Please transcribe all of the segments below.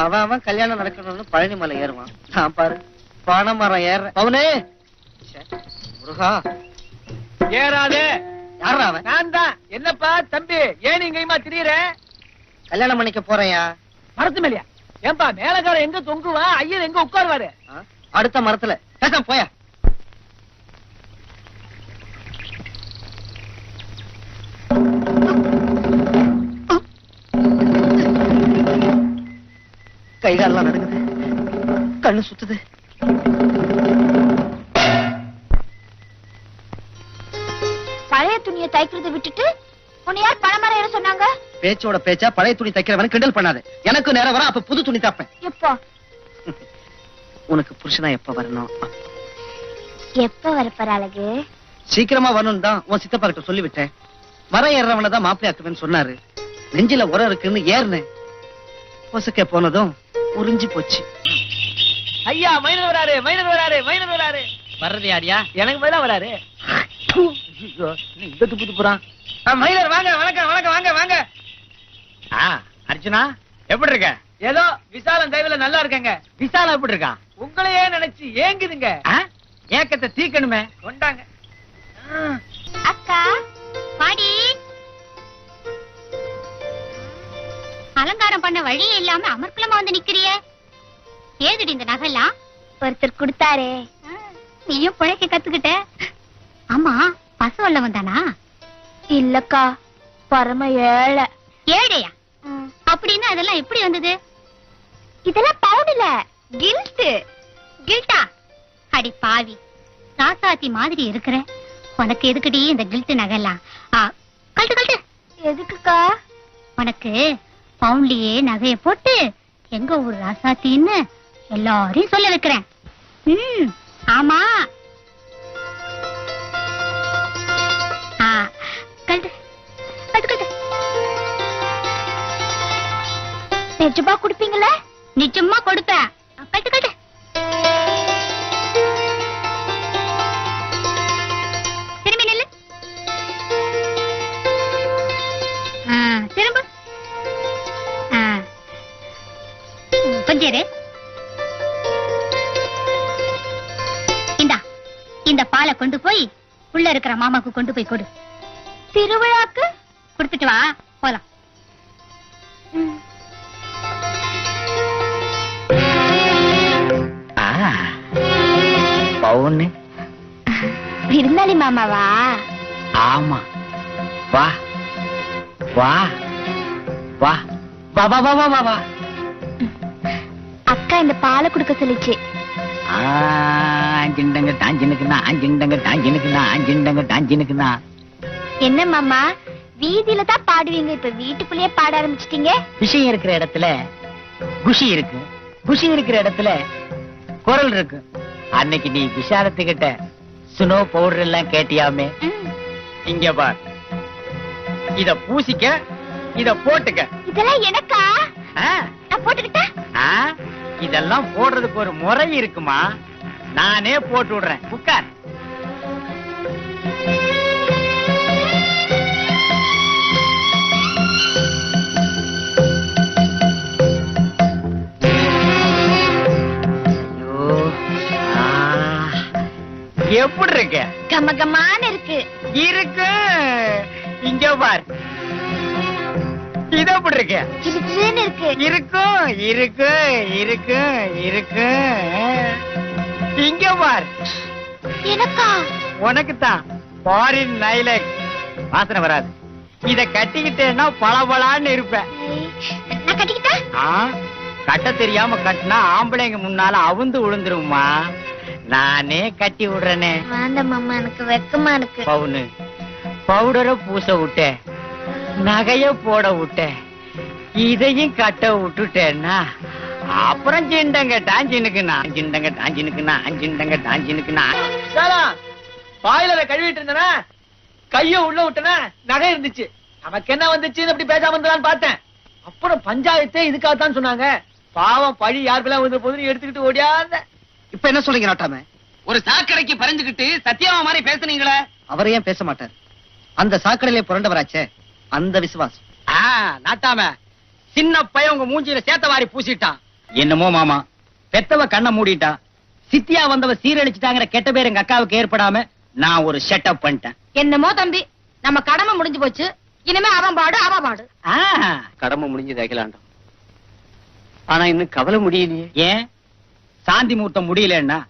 அவன் அவன் கல்யாணம் நடக்கணும்னு பழனி மலை ஏறுவான். நான் பாரு பனை மரம் ஏற அவனே முருகா. ஏறாதே. யாரா அவன்? நான் தான் என்னப்பா தம்பி ஏன் இங்கேயுமா திரியற கல்யாணம் பண்ணிக்க போறேன்யா. மரத்து மேலையா? ஏன்பா மேலக்காரன் எங்க தொங்குவான் ஐயர் எங்க உட்காருவாரு? அடுத்த மரத்துல. பேசாம போயா. கை காலெல்லாம் நடுங்குது கண்ணு சுத்துது. பழைய துணியை தைக்கிறத விட்டுட்டு உன்னை யார் பணமரம் ஏற சொன்னாங்க? பேச்சோட பேச்சா பழைய துணி தைக்கிறவன கிண்டல் பண்ணாத. எனக்கு நேரம் வர அப்ப புது துணி தைப்பேன். எப்போ? உனக்கு புருஷனா எப்ப வரணும்? எப்ப வரப்போற அழகு? சீக்கிரமா வரணும் தான் உன் சித்தப்பா கிட்ட சொல்லிவிட்டேன். வர ஏறவன தான் மாப்பிள்ளையாக்குவேன்னு சொன்னாரு. நெஞ்சில உரம் இருக்குன்னு ஏறினேன். பொசுக்க போனதும் உறிஞ்சு போச்சு. ஐயா மைனர் வராரு மைனர் வராரு மைனர் வராரு. வர்றது யாரியா எனக்கு பதிலா வராரு. இந்த துப்பு துப்புறான் மைனர் வாங்க வணக்கம் வணக்கம் வாங்க வாங்க. ஆ அர்ஜுனா எப்படி இருக்க? ஏதோ விசாலம் தயவுல நல்லா இருக்கேங்க. விசாலா எப்படி இருக்கான் உங்களையே நினைச்சு ஏங்குதுங்க? ஏக்கத்தை தீக்கணுமே. கொண்டாங்க. அக்கா அலங்காரம் பண்ண வழியே இல்லாம அமர்க்கலமா வந்து நிக்கிறிய? ஏதுடி இந்த நகைலாம்? ஒருத்தர் கொடுத்தாரே. நீயும் பிழைக்க கத்துக்கிட்ட? ஆமா பசு வல்ல வந்தானா இல்லக்கா பரம ஏழை. ஏழையா? அப்படின்னா அதெல்லாம் எப்படி வந்தது? இதெல்லாம் பவுடல கில்ட் கில்ட்டா? அடி பாவி. ராசாத்தி மாதிரி இருக்கிற. உனக்கு எதுக்குடி இந்த கில்ட் நகைலாம்? ஆ, கழட்டு கழட்டு. எதுக்குக்கா? உனக்கு பவுண்ட்லயே நகைய போட்டு எங்க ஊர் ராசாத்தின்னு எல்லாரையும் சொல்ல வைக்கிறேன். ம் ஆமா. ஆ, கழட்டு நிஜமா கொடுப்பீங்களா? நிஜமா கொடுப்பேன். கட்டு கட்டு இரு. இந்தா இந்த பாலை கொண்டு போய் உள்ள இருக்கிற மாமாக்கு கொண்டு போய் கொடு. திருவிழாக்கு? கொடுத்துட்டு வா போலாம். பவுன்னு விருந்தாளி மாமாவா? ஆமா. வா வா. வா. வா. வா வா வா வா வா. அக்கா இந்த பாலை கொடுக்க சொல்லிச்சு. ஆஞ்சிண்டங்க டாஞ்சினுக்குனா ஆஞ்சிண்டங்க டாஞ்சினுக்குனா ஆஞ்சிண்டங்க டாஞ்சினுக்குனா என்ன மாமா வீதியில தான் பாடுவீங்க இப்ப வீட்டுக்குள்ளேயே பாட ஆரம்பிச்சிட்டீங்க? விஷயம் இருக்கிற இடத்துல குஷி இருக்கு. குஷி இருக்கிற இடத்துல குரல் இருக்கு. அன்னைக்கு நீ விஷாலத்துக்கிட்ட சுனோ பவுடர் எல்லாம் கேட்டியாமே? இங்க பார். இத பூசிக்க இத போட்டுக்க. இதெல்லாம் எனக்கா? போட்டுக்கிட்டா? இதெல்லாம் போடுறதுக்கு ஒரு முறை இருக்குமா? நானே போட்டு விடுறேன். உட்கார். எப்படி இருக்க கம கமான இருக்கு. இருக்கு. இங்க பார். இது எப்படி இருக்க. இருக்கும் இருக்கு இருக்கு இருக்கு. இங்க பார். எனக்கா? உனக்கு தான் ஃபாரின் நைலக் வாசனை வராது. இத கட்டிக்கிட்டேன்னா பளபளான்னு இருப்பேன். கட்ட தெரியாம கட்டினா ஆம்பளைங்க முன்னால அவுந்து விழுந்துருமா நானே கட்டி விடுறேனே. வேண்டாம் மாமா எனக்கு வெக்கமா இருக்கு. பவுனு. பவுடரை பூச விட்டேன். நகைய போட விட்டேன். இதையும் கட்ட விட்டுட்டேன்னா அப்புறம் சிண்டங்க டாஞ்சினுக்குண்ணா சிண்டங்க டாஞ்சினுக்குண்ணா அஞ்சிண்டங்க டாஞ்சினுக்குண்ணா சாரா பாயிலரை கழுவிட்டு இருந்தனா கைய உள்ள விட்டனா நகை இருந்துச்சு. நமக்கு என்ன வந்துச்சுன்னு அப்படி பேசாம இருந்தான்னு பார்த்தேன். அப்புறம் பஞ்சாயத்தே இதுக்காகத்தான் சொன்னாங்க. பாவம் பழி யாருக்கெல்லாம் வந்து போதுன்னு எடுத்துக்கிட்டு ஓடியாந்த இப்ப என்ன சொல்றீங்க நாட்டாம? ஒரு சாக்கடைக்கு பறிஞ்சுக்கிட்டு சத்தியமா மாதிரி பேசுனீங்களே. அவர் ஏன் பேச மாட்டார்? அந்த சாக்கடையிலே புரண்டவராச்சே. அந்த விசுவாசம் ஆ நாட்டாம. சின்ன பையன் உங்க மூஞ்சில சேத்த வாரி பூசிட்டான். என்னமோ மாமா. பெத்தவ கண்ணை மூடிட்டா. சித்தியா வந்தவ சீரழிச்சிட்டாங்கிற கெட்ட பேர் எங்க அக்காவுக்கு ஏற்படாம நான் ஒரு செட்டப் பண்ணிட்டேன். என்னமோ தம்பி நம்ம கடமை முடிஞ்சு போச்சு. இனிமே அவன் பாடு அவ பாடு. ஆ, கடமை முடிஞ்சது அகிலாண்டம். ஆனா இன்னும் கவலை முடியலையே. ஏன்? சாந்தி முகூர்த்தம் முடியலன்னா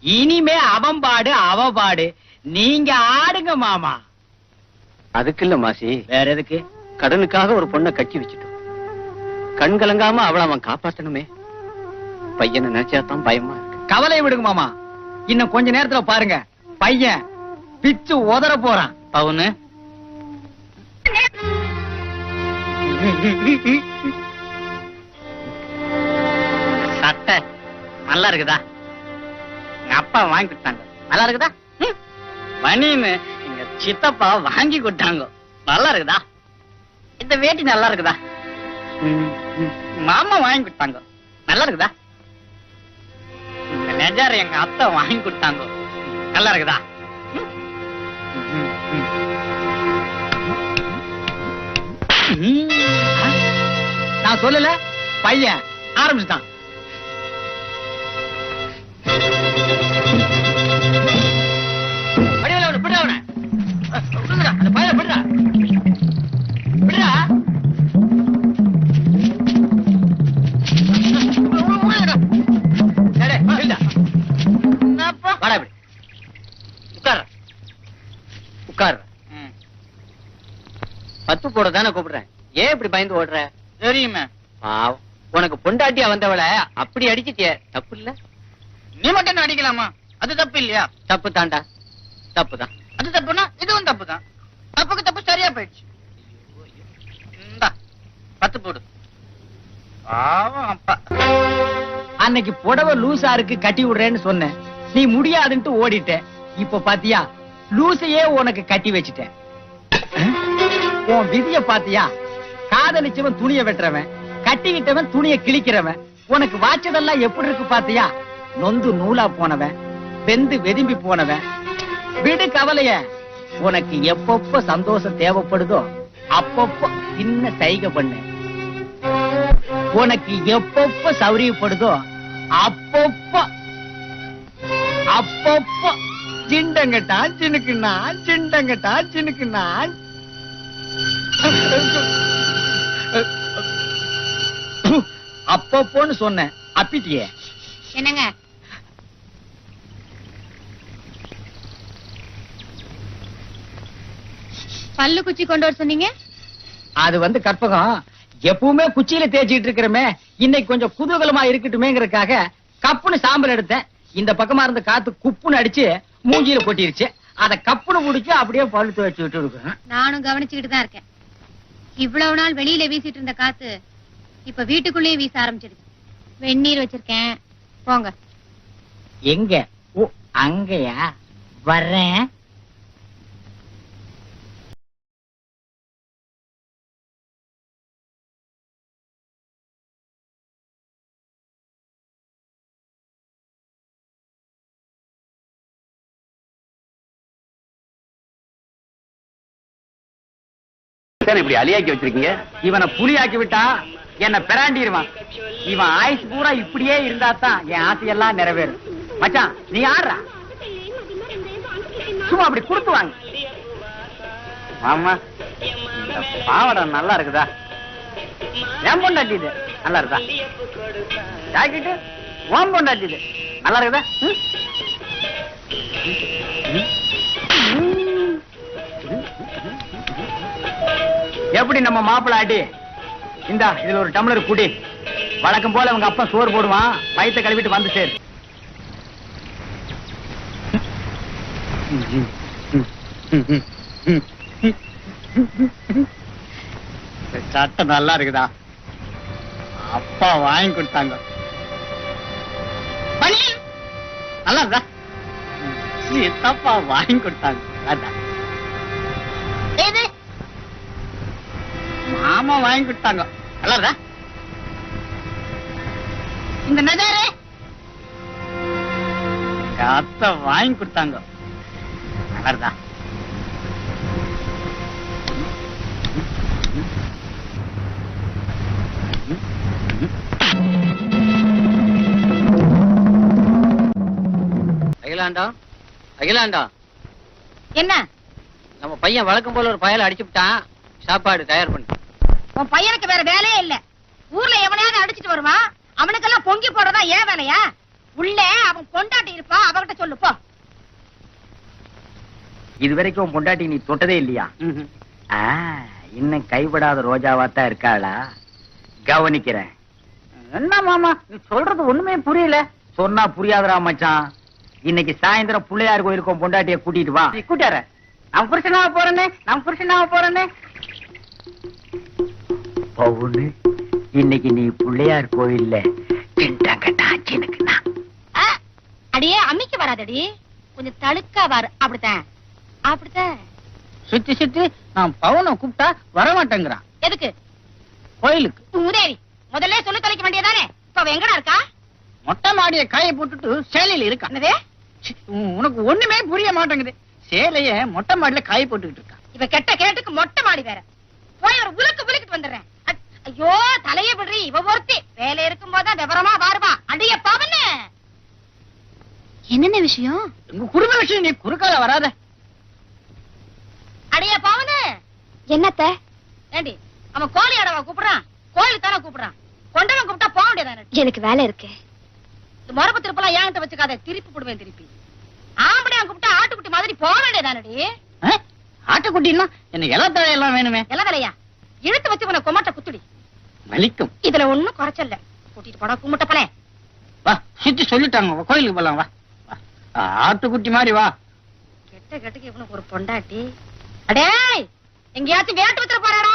இனிமே அவன் பாடு அவ பாடு. நீங்க ஆடுங்க மாமா. அதுக்கு இல்ல மாசி. வேற எதுக்கு கடனுக்காக ஒரு பொண்ணை கட்டி வச்சுட்டோம். கண் கலங்காம அவளை அவன் காப்பாத்தணுமே. பையனை நினைச்சாதான் பயமா இருக்கு. கவலை விடுங்க மாமா. இன்னும் கொஞ்ச நேரத்துல பாருங்க. பையன் பிச்சு உதற போறான். அவனு சட்டை நல்லா இருக்குதா? எங்க அப்பா வாங்கி கொடுத்தாங்க. நல்லா இருக்குதா. பனின்னு சித்தப்பா வாங்கி கொடுத்தாங்க. நல்லா இருக்குதா? இந்த வேட்டி நல்லா இருக்குதா? மாமா வாங்கி கொடுத்தாங்க. நல்லா இருக்குதா? இந்த நெஜார் எங்க அத்தை வாங்கி கொடுத்தாங்க. நல்லா இருக்குதா? நான் சொல்லல பையன் ஆரம்பிச்சுட்டான். போட தானே கூப்பிடுறேன். ஏன் இப்படி பயந்து ஓடுற? தெரியுமே. பாவம். உனக்கு பொண்டாட்டியா வந்தவள அப்படி அடிச்சிட்டிய. தப்பு இல்ல. நீ மட்டும் அடிக்கலாமா? அது தப்பு இல்லையா? தப்பு தாண்டா தப்பு தான் அது தப்புனா இதுவும் தப்பு தான் தப்புக்கு தப்பு சரியா போயிடுச்சு. பத்து போடு. அன்னைக்கு புடவை லூசா இருக்கு கட்டி விடுறேன்னு சொன்னேன். நீ முடியாதுன்ட்டு ஓடிட்ட இப்ப பாத்தியா லூசையே உனக்கு கட்டி வச்சுட்டேன்? உன் விதிய பாத்தியா? காதலிச்சவன் துணிய வெட்டுறவன் கட்டிக்கிட்டவன் துணிய கிழிக்கிறவன். உனக்கு வாச்சதெல்லாம் எப்படி இருக்கு பாத்தியா? நொந்து நூலா போனவன் வெந்து வெதும்பி போனவன். விடு கவலைய. உனக்கு எப்பப்ப சந்தோஷம் தேவைப்படுதோ அப்பப்போ சின்ன சைகை பண்ணு. உனக்கு எப்பப்ப சௌரியப்படுதோ அப்பப்போ அப்பப்போ. சிண்டங்கட்டா சினுக்குண்ணா சிண்டங்கட்டா சினுக்குண்ணா அப்பப்போன்னு சொன்னேன். அப்பிட்டியே. என்னங்க? பல்லு குச்சி கொண்டு வர சொன்னீங்க? அது வந்து கற்பகம். எப்பவுமே குச்சியில தேய்ச்சிட்டு இருக்கிறமே. இன்னைக்கு கொஞ்சம் குதூகலமா இருக்கட்டுமேங்கறதுக்காக கப்புன்னு சாம்பல் எடுத்தேன். இந்த பக்கமா இருந்த காத்து குப்புன்னு அடிச்சு மூஞ்சியில கொட்டிருச்சு. அத கப்புன்னு முடிச்சு அப்படியே பல்லு துவைச்சு விட்டு இருக்கேன். நானும் கவனிச்சுக்கிட்டு தான் இருக்கேன். இவ்வளவு நாள் வெளியில வீசிட்டு இருந்த காத்து இப்ப வீட்டுக்குள்ளேயே வீச ஆரம்பிச்சிடுச்சு வெந்நீர் வச்சிருக்கேன். போங்க. எங்க? ஓ அங்கயா? வர்றேன். இப்படி அலியாக்கி வச்சிருக்கீங்க? இவனை புலியாக்கி விட்டா என்ன பிராண்டிடுவான். இவன் ஆயுசு பூரா இப்படியே இருந்தா தான் என் ஆசையெல்லாம் நிறைவேறும். மச்சான் நீ ஆடுறா. சும்மா அப்படி கொடுத்து வாங்க. ஆமா. பாவடை நல்லா இருக்குதா? என் பொண்டாட்டி இது. நல்லா இருக்குதா? ஜாக்கெட்டு? ஓம் பொண்டாட்டி இது. நல்லா இருக்குதா? எப்படி நம்ம மாப்பிள்ள ஆட்டி இந்தா இதுல ஒரு டம்ளர் குடி. வழக்கம் போல அவங்க அப்பா சோறு போடுவான் வயித்தை கழுவிட்டு வந்து சேரு. சட்டை நல்லா இருக்குதா? அப்பா வாங்கி கொடுத்தாங்க. நல்லா இருக்கா சித்தப்பா வாங்கி கொடுத்தாங்க. அதான். மாமா வாங்கி கொடுத்தாங்க. நல்லா இந்த நஜாரே! அத்தை வாங்கி கொடுத்தாங்க. நல்லா அகிலாண்டா? அகிலாண்டா? என்ன? நம்ம பையன் வழக்கம் போல ஒரு பயல அடிச்சுட்டான் சாப்பாடு தயார் பண்ணு. உன் பையனுக்கு வேற வேலையே இல்ல. ஊர்ல எவனையாவது அடிச்சிட்டு வருவான் அவனுக்கெல்லாம் பொங்கி போடுறதா ஏன் வேலையா? உள்ள அவன் பொண்டாட்டி இருப்பா அவகிட்ட சொல்லு போ. இது வரைக்கும் உன் பொண்டாட்டி நீ தொட்டதே இல்லையா? ஆ, இன்னும் கைவிடாத ரோஜாவாத்தான் இருக்காளா? கவனிக்கிறேன். என்ன மாமா நீ சொல்றது ஒண்ணுமே புரியல. சொன்னா புரியாதடா மச்சான். இன்னைக்கு சாயந்தரம் பிள்ளையார் கோயிலுக்கும் பொண்டாட்டிய கூட்டிட்டு வா. கூட்டார நான் புருஷனாக போறேனே நான் புருஷனாக போறேனே. பவுனு இன்னைக்கு நீ பிள்ளையார் கோயில்ல அடியே அம்மிக்கு வராதடி. கொஞ்சம் தழுக்கா வர அப்படித்தான். அப்படித்தான். சுத்தி சுத்தி நான் பவனை கூப்பிட்டா வரமாட்டேங்கிறான். எதுக்கு? கோயிலுக்கு. உதேவி முதல்ல சொல்லி தொலைக்க வேண்டியதானே இப்ப அவ எங்கடா இருக்கா? மொட்டை மாடிய காய போட்டுட்டு சேலையில உ- உனக்கு ஒண்ணுமே புரிய மாட்டேங்குது. சேலைய மொட்டை மாடியில காய போட்டுக்கிட்டு இருக்கான் இவ கெட்ட கேட்டுக்கு மொட்டை மாடி வேற. போய் ஒரு உலுக்கு உலுக்கிட்டு வந்துடுறேன். ஐயோ தலைய விடுறி. இவ ஒருத்தி. வேலை இருக்கும் போதுதான் விவரமா வாருவா. அடிய பவனு. என்னென்ன விஷயம்? உங்க குடும்ப விஷயம் நீ குறுக்கால வராத. அடிய பவனு. என்னத்த? ஏண்டி அவன் கோழி அடவா கூப்பிடுறான். கோயிலுக்கு தானே கூப்பிடுறான். கொண்டவன் கூப்பிட்டா போக வேண்டியதானே? எனக்கு வேலை இருக்கு. இந்த மரபு திருப்பலாம் ஏன்கிட்ட வச்சுக்காத. திருப்பி போடுவேன் திருப்பி. ஆம்படியா கூப்பிட்டா ஆட்டுக்குட்டி மாதிரி போக வேண்டியதானடி? ஆட்டுக்குட்டின்னா என்ன இலை தழையெல்லாம் வேணுமே. எல்லாம் வேலையா இழுத்து வச்சு உன கொமாட்ட குத்துடி. வலிக்கும். இதுல ஒண்ணும் குறைச்சல்ல. கூட்டிட்டு போடா கும்பிட்டப்பலே வா சித்தி சொல்லிட்டாங்க. கோயிலுக்கு போலாம் வா. ஆட்டு குட்டி மாதிரி வா. கெட்ட கெட்டுக்கு இவனுக்கு ஒரு பொண்டாட்டி. அடே எங்கேயாச்சும் வேட்டு வித்துற போறாடா.